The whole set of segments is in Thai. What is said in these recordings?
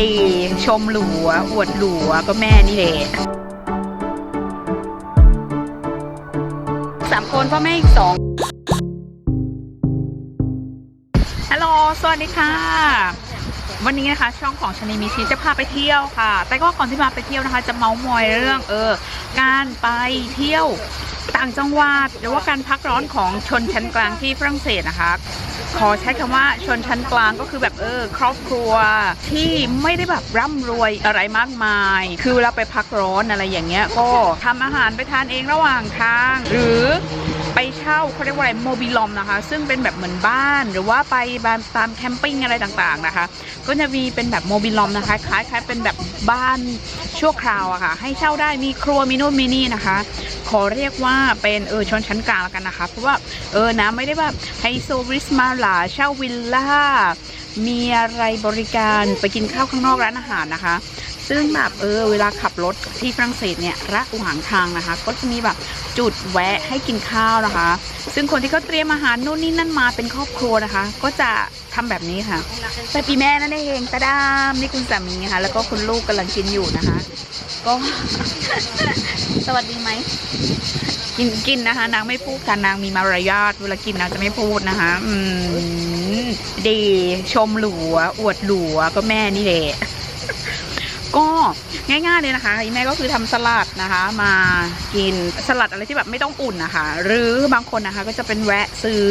ดี ชมหลัวอวดหลัวก็แม่นี่แหละสามคนพ่อแม่อีกสองฮัลโหลสวัสดีค่ะ วันนี้นะคะ ช่องของชนีมีชีจะพาไปเที่ยวค่ะ แต่ก็ก่อนที่มาไปเที่ยวนะคะ จะเมาส์มอยเรื่องเออ การไปเที่ยวต่างจังหวัดหรือว่าการพักร้อนของชนชั้นกลางที่ฝรั่งเศสนะคะ ขอใช้คำว่าชนชั้นกลางก็คือแบบเออครอบครัวที่ไม่ได้แบบร่ำรวยอะไรมากมาย คือเวลาไปพักร้อนอะไรอย่างเงี้ยก็ทำอาหารไปทานเองระหว่างทาง หรือ ไปเช่าเขาเรียกว่าอะไรโมบิลอมนะคะ ซึ่งเป็นแบบเหมือนบ้านหรือว่าไปตามแคมปิ้งอะไรต่างๆนะคะ ก็จะมีเป็นแบบโมบิลอมนะคะ คล้ายๆเป็นแบบบ้านชั่วคราวอะค่ะ ให้เช่าได้มีครัวมีนู่นมีนี่นะคะ ขอเรียกว่าเป็นเออชนชั้นกลางแล้วกันนะคะ เพราะว่าเออนะไม่ได้แบบไฮโซริสมาหลาเช่าวิลล่ามีอะไรบริการไปกินข้าวข้างนอกร้านอาหารนะคะ ซึ่งแบบเออเวลาขับรถที่ฝรั่งเศสเนี่ยระหว่างทางนะคะ ก็จะมีแบบจุดแวะให้กินข้าวนะคะ ซึ่งคนที่เขาเตรียมอาหารนู่นนี่นั่นมาเป็นครอบครัวนะคะ ก็จะทำแบบนี้ค่ะแต่ปีแม่นั่นเองตาดามนี่คุณสามีค่ะแล้วก็คุณลูกกำลังกินอยู่นะคะ ก็ สวัสดีไหมกินกินนะคะ นางไม่พูดค่ะนางมีมารยาทเวลากินนางจะไม่พูดนะคะ อืมดีชมหลัวอวดหลัวก็แม่นี่แหละก็ ง่ายๆเลยนะคะอีแม่ก็คือทำสลัดนะคะ มากินสลัดอะไรที่แบบไม่ต้องอุ่นนะคะ หรือบางคนนะคะก็จะเป็นแวะซื้อ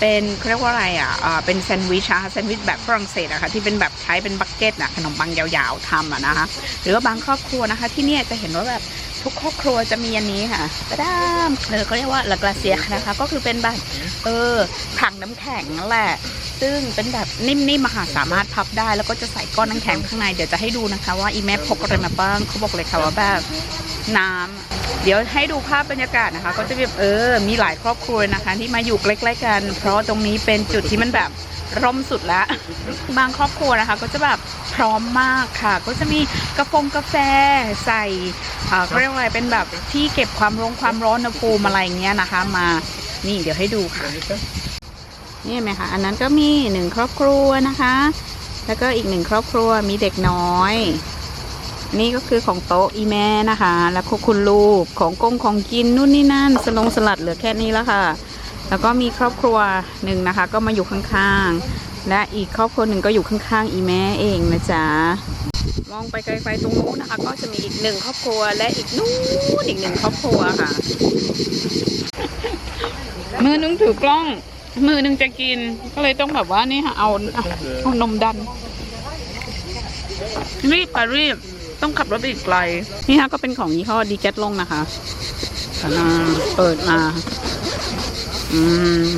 เป็นเรียกว่าอะไรอะเป็นแซนด์วิชนะคะแซนด์วิชแบบฝรั่งเศสอะคะที่เป็นแบบใช้เป็นบักเก็ตนะขนมปังยาวๆทำอะนะคะ หรือว่าบางครอบครัวนะคะ ที่เนี่ยจะเห็นว่าแบบทุกครอบครัวจะมีอันนี้ค่ะกระด้ามเออเขาเรียกว่าลากราเซียนะคะ ก็คือเป็นแบบเออถังน้ำแข็งนั่นแหละ ซึ่งเป็นแบบนิ่มๆอะค่ะสามารถพับได้ แล้วก็จะใส่ก้อนน้ำแข็งข้างในเดี๋ยวจะให้ดูนะคะ ว่าอีแม่พกอะไรมาบ้างเขาบอกเลยค่ะว่าแบบน้ำเดี๋ยวให้ดูภาพบรรยากาศนะคะ ก็จะแบบเออ มีหลายครอบครัวนะคะ ที่มาอยู่ใกล้ๆกัน เพราะตรงนี้เป็นจุดที่มันแบบร่มสุดละบางครอบครัวนะคะ ก็จะแบบพร้อมมากค่ะ ก็จะมีกระโปรงกาแฟใส่อ่าเขาเรียกว่าอะไรเป็นแบบที่เก็บความร้อนความร้อนอุณหภูมิอะไรอย่างเงี้ยนะคะ มานี่เดี๋ยวให้ดูค่ะ นี่ไหมคะอันนั้นก็มีหนึ่งครอบครัวนะคะ แล้วก็อีกหนึ่งครอบครัวมีเด็กน้อย นี่ก็คือของโต๊ะอีแม่นะคะ แล้วก็คุณลูกของกงของกินนู่นนี่นั่น สลงสลัดเหลือแค่นี้แล้วค่ะ แล้วก็มีครอบครัวหนึ่งนะคะ ก็มาอยู่ข้างๆ และอีกครอบครัวหนึ่งก็อยู่ข้างๆ อีแม่เองนะจ๊ะมองไปไกลๆตรงนู้นนะคะ ก็จะมีอีกหนึ่งครอบครัวและอีกนู้นอีกหนึ่งครอบครัวค่ะ เมื่อนึงถือกล้อง มือนึงจะกินก็เลยต้องแบบว่านี่ค่ะเอาเอานมดันรีบค่ะรีบต้องขับรถไปอีกไกล นี่ฮะก็เป็นของยี่ห้อดีแกตลงนะคะอ่าเปิดมา อืม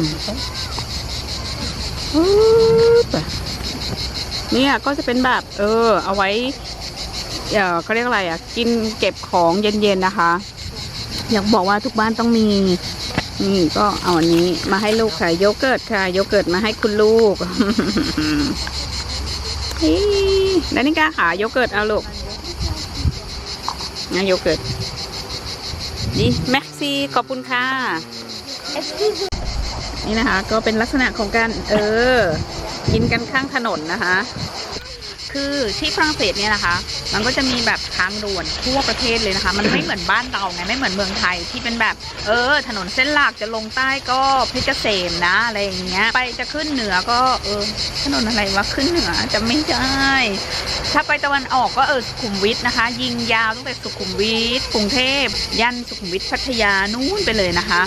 เนี่ยก็จะเป็นแบบ เออ เอาไว้เออเขาเรียกอะไรอะ กินเก็บของเย็นๆนะคะ อยากบอกว่าทุกบ้านต้องมี นี่ก็เอาอันนี้มาให้ลูกค่ะโยเกิร์ตค่ะโยเกิร์ตมาให้คุณลูกเฮ้ยดานิกาขาโยเกิร์ตเอาลูกนะโยเกิร์ตนี่แม็กซี่ขอบคุณค่ะนี่นะคะ ก็เป็นลักษณะของการเออ กินกันข้างถนนนะคะ คือที่ฝรั่งเศสเนี่ยนะคะ มันก็จะมีแบบทางด่วนทั่วประเทศเลยนะคะ มันไม่เหมือนบ้านเราไงไม่เหมือนเมืองไทยที่เป็นแบบ เออ ถนนเส้นหลักจะลงใต้ก็เพชรเกษมนะอะไรอย่างเงี้ย ไปจะขึ้นเหนือก็เออถนนอะไรวะขึ้นเหนือจะไม่ได้ ถ้าไปตะวันออกก็เออสุขุมวิทนะคะ ยิงยาวตั้งแต่สุขุมวิทกรุงเทพยันสุขุมวิทพัทยานู่นไปเลยนะคะ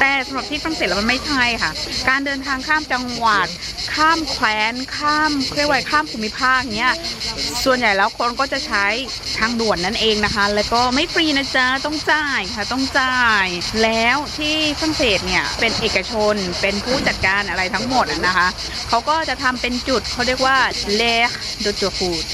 แต่สำหรับที่ฝรั่งเศสแล้วมันไม่ใช่ค่ะ การเดินทางข้ามจังหวัด ข้ามแคว้นข้ามเรียกว่าข้ามภูมิภาคเนี้ยส่วนใหญ่แล้วคนก็จะใช้ทางด่วนนั่นเองนะคะ แล้วก็ไม่ฟรีนะจ๊ะต้องจ่ายค่ะต้องจ่าย แล้วที่ฝรั่งเศสเนี่ยเป็นเอกชนเป็นผู้จัดการอะไรทั้งหมดนะคะเขาก็จะทำเป็นจุดเขาเรียกว่าเลคด t จูฟูด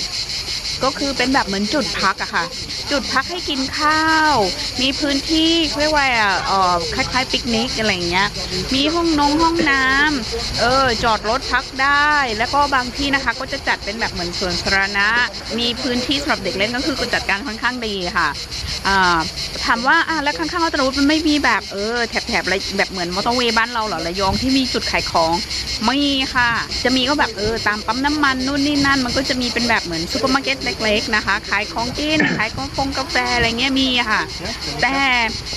ก็คือเป็นแบบเหมือนจุดพักอะค่ะ จุดพักให้กินข้าว มีพื้นที่เรียกว่าเอ่อคล้ายๆปิกนิกอะไรอย่างเงี้ย มีห้องนงห้องน้ำเออจอดรถพักได้ แล้วก็บางที่นะคะ ก็จะจัดเป็นแบบเหมือนสวนสาธารณะ มีพื้นที่สำหรับเด็กเล่นก็คือจัดการค่อนข้างดีค่ะถามว่าอะแล้วข้างๆเราตรุษมันไม่มีแบบเออแถบๆอะไรแบบเหมือนมอเตอร์เวย์บ้านเราเหรอระยองที่มีจุดขายของไม่ค่ะ จะมีก็แบบเออตามปั๊มน้ำมันนู่นนี่นั่น มันก็จะมีเป็นแบบเหมือนซูเปอร์มาร์เก็ตเล็ก ๆนะคะ ขายของกินขายของฟงกาแฟอะไรเงี้ยมีอะค่ะ แต่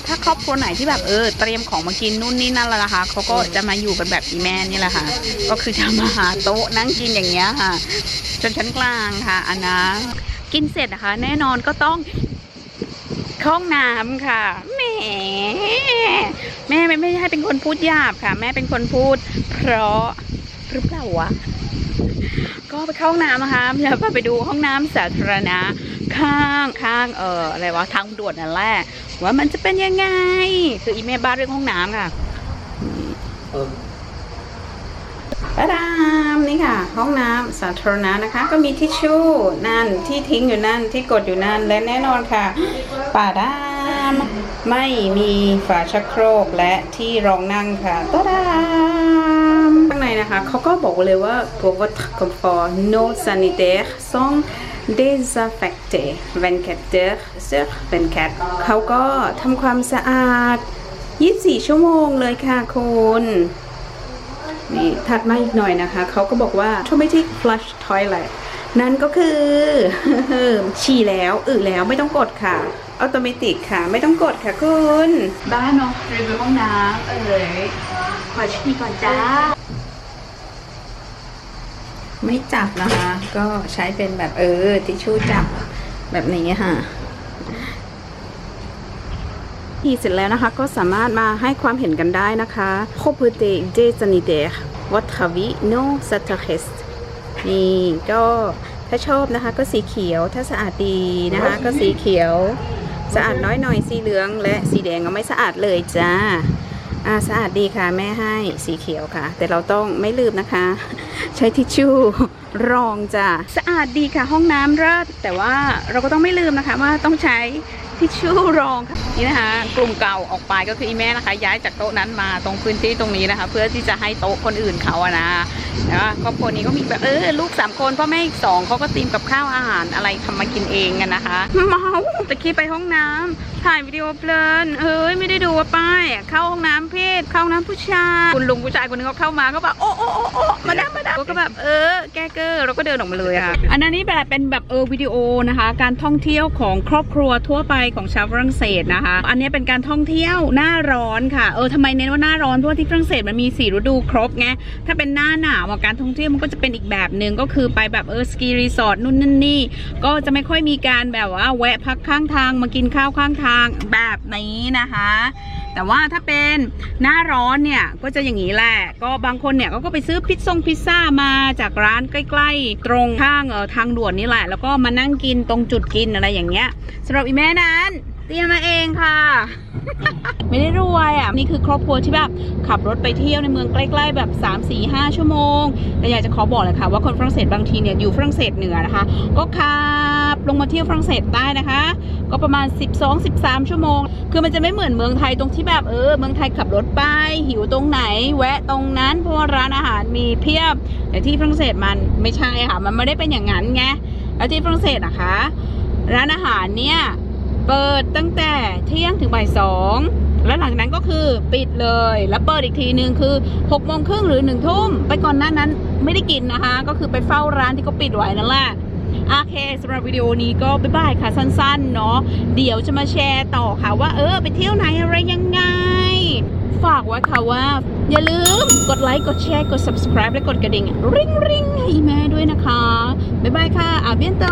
ถ้าครอบครัวไหนที่แบบเออเตรียมของมากินนู่นนี่นั่นแล้วนะคะเขาก็จะมาอยู่กันแบบอีแม่นี่แหละค่ะ ก็คือจะมาหาโต๊ะนั่งกินอย่างเงี้ยค่ะจนชั้นกลางค่ะอันนะกินเสร็จนะคะ แน่นอนก็ต้องเข้าห้องน้ำค่ะแหมแม่ไม่ไม่ใช่เป็นคนพูดหยาบค่ะ แม่เป็นคนพูด เพราะหรือเปล่าวะ ก็ไปเข้าห้องน้ำนะคะแล้วก็ไปดูห้องน้ำสาธารณะข้างข้างเอออะไรวะทางด่วนนั่นแหละว่ามันจะเป็นยังไง คืออีเมลบ้าเรื่องห้องน้ำค่ะปะดามนี่ค่ะ ห้องน้ำสาธารณะนะคะ ก็มีทิชชู่นั่นที่ทิ้งอยู่นั่นที่กดอยู่นั่นและแน่นอนค่ะป่าดามไม่มีฝาชักโครกและที่รองนั่งค่ะตะดามข้างในะคะ เขาก็บอกเลยว่า pour votre confort nos sanitaires sont désaffectés 24 heures sur 24เขาก็ทำความสะอาด 24 ชั่วโมงเลยค่ะคุณนี่ถัดมาอีกหน่อยนะคะ เขาก็บอกว่า automatic flush toilet นั่นก็คือ ฉี่แล้วอึแล้วไม่ต้องกดค่ะอัตโนมัติค่ะ ไม่ต้องกดค่ะคุณ บ้านเนาะรีวิวห้องน้ำเอ่ยขอฉี่ก่อนจ้า ไม่จับนะคะ ก็ใช้เป็นแบบเออทิชชู่จับแบบนี้ค่ะทีเสร็จแล้วนะคะ ก็สามารถมาให้ความเห็นกันได้นะคะ propreté des sanitaires votre avis non s a t r e s t นี่ก็ถ้าชอบนะคะ ก็สีเขียวถ้าสะอาดดีนะคะ ก็สีเขียว สะอาดน้อยหน่อยสีเหลือง และสีแดงก็ไม่สะอาดเลยจ้า อ่าสะอาดดีค่ะแม่ให้สีเขียวค่ะ แต่เราต้องไม่ลืมนะคะ ใช้ทิชชู่รองจ้ะสะอาดดีค่ะห้องน้ำเลิศแต่ว่าเราก็ต้องไม่ลืมนะคะว่าต้องใช้ ทิชชู่รองค่ะนี่นะคะกลุ่มเก่าออกไปก็คืออีแม่นะคะ ย้ายจากโต๊ะนั้นมาตรงพื้นที่ตรงนี้นะคะ เพื่อที่จะให้โต๊ะคนอื่นเขาอะนะนะครอบครัวนี้ก็มีแบบเออลูกสามคนพ่อแม่อีกสองเขาก็ตีมกับข้าวอาหารอะไรทำมากินเองกันนะคะเมาตะกี้ไปห้องน้ำถ่ายวิดีโอเพลินเอ้ยไม่ได้ดูว่าป้ายเข้าห้องน้ำเพศเข้าห้องน้ำผู้ชายคุณลุงผู้ชายคนนึงเขาเข้ามาก็แบบโอ้โอ้โอ้โอ้มาดามมาดามก็แบบเออแก้เกอร์เราก็เดินออกมาเลยค่ะอันนั้แบบเป็นแบบเออวิดีโอนะคะ การท่องเที่ยวของครอบครัวทั่วไปของชาวฝรั่งเศสนะคะ อันนี้เป็นการท่องเที่ยวหน้าร้อนค่ะ เออทำไมเน้นว่าหน้าร้อนเพราะว่าที่ฝรั่งเศสมันมีสี่ฤดูครบไง ถ้าเป็นหน้าหนาวการท่องเที่ยวมันก็จะเป็นอีกแบบหนึ่งก็คือไปแบบเออสกีรีสอร์ทนู่นนั่นนี่ก็จะไม่ค่อยมีการแบบว่าแวะพักข้างทางมากินข้าวข้างทางแบบนี้นะคะแต่ว่าถ้าเป็นหน้าร้อนเนี่ยก็จะอย่างนี้แหละ ก็บางคนเนี่ยก็ไปซื้อพิซซ่งพิซซ่ามาจากร้านใกล้ ๆ ตรงข้างเออทางด่วนนี่แหละ แล้วก็มานั่งกินตรงจุดกินอะไรอย่างเงี้ยสำหรับอีแม่นั้นเตรียมมาเองค่ะ ไม่ได้รวยอะ นี่คือครอบครัวที่แบบขับรถไปเที่ยวในเมืองใกล้ ๆ แบบ 3 4 5 ชั่วโมง แต่อยากจะขอบอกเลยค่ะว่าคนฝรั่งเศสบางทีเนี่ยอยู่ฝรั่งเศสเหนือนะคะ ก็ขับ ลงมาเที่ยวฝรั่งเศสใต้นะคะ ก็ประมาณ 12-13 ชั่วโมง คือมันจะไม่เหมือนเมืองไทยตรงที่แบบเออเมืองไทยขับรถไป หิวตรงไหน แวะตรงนั้นเพราะว่าร้านอาหารมีเพียบ แต่ที่ฝรั่งเศสมันไม่ใช่ค่ะ มันไม่ได้เป็นอย่างนั้นไงแล้วที่ฝรั่งเศสนะคะ ร้านอาหารเนี่ยเปิดตั้งแต่เที่ยงถึงบ่ายสองแล้วหลังจากนั้นก็คือปิดเลย แล้วเปิดอีกทีนึงคือ6กโมงครึ่งหรือ1นึ่งทุ่มไปก่อนหน้านั้นไม่ได้กินนะคะ ก็คือไปเฝ้าร้านที่เขาปิดไว้นั่นแหละ โอเคสำหรับวิดีโอนี้ก็บ๊ายบายค่ะสั้นๆเนาะเดี๋ยวจะมาแชร์ต่อค่ะว่า เออไปเที่ยวไหนอะไรยังไง ฝากไว้ค่ะว่า อย่าลืมกดไลค์กดแชร์กด subscribe และกดกระดิ่งริงริงๆให้แม่ด้วยนะคะ บ๊ายบายค่ะอาเบียนโต